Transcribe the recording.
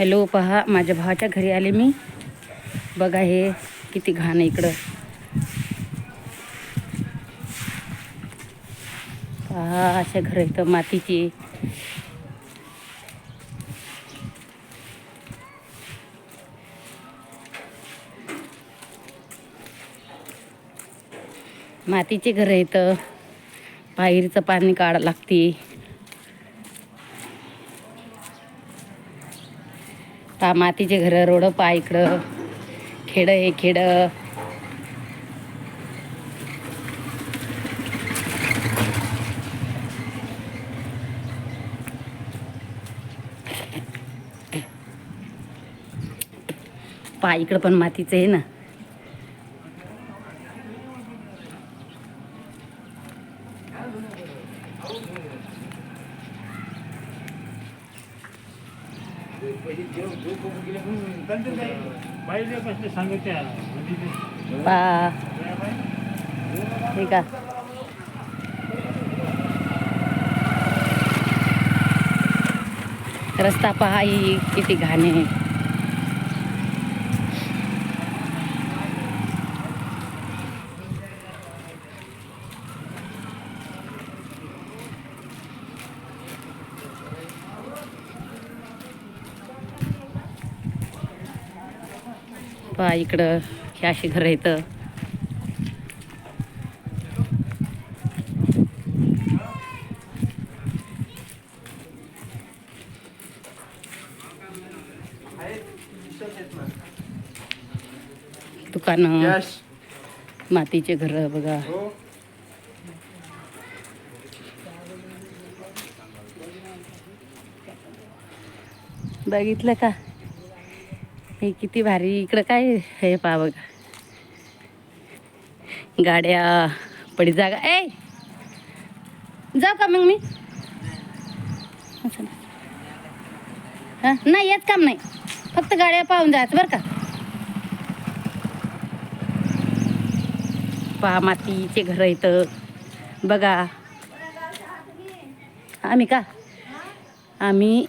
Hello पहा माझ्या भावाच्या घरी आले मी. बघा हे किती घाण आहे इकडं. पहा अशा घर इथं मातीची. मातीचे घर इथं. बाहेरचं पाणी काढा लागते. ता मातीचे घरं रोड पा इकडं. खेडं हे खेडं. पा इकडं पण मातीचं आहे ना. पा रस्ता पहा ही किती घाण पहा इकडं हे अशी घरं इथं. दुकानं मातीचे घर बघा. बघितलं का? हे किती भारी. इकडं काय हे पा बघा. गाड्या पडी जागा. ए! जाऊ का मग मी? असं हा, नाही येत काम नाही. फक्त गाड्या पाहून जायचं बरं का. पहा मातीचे घर इथं बघा. आम्ही का? आम्ही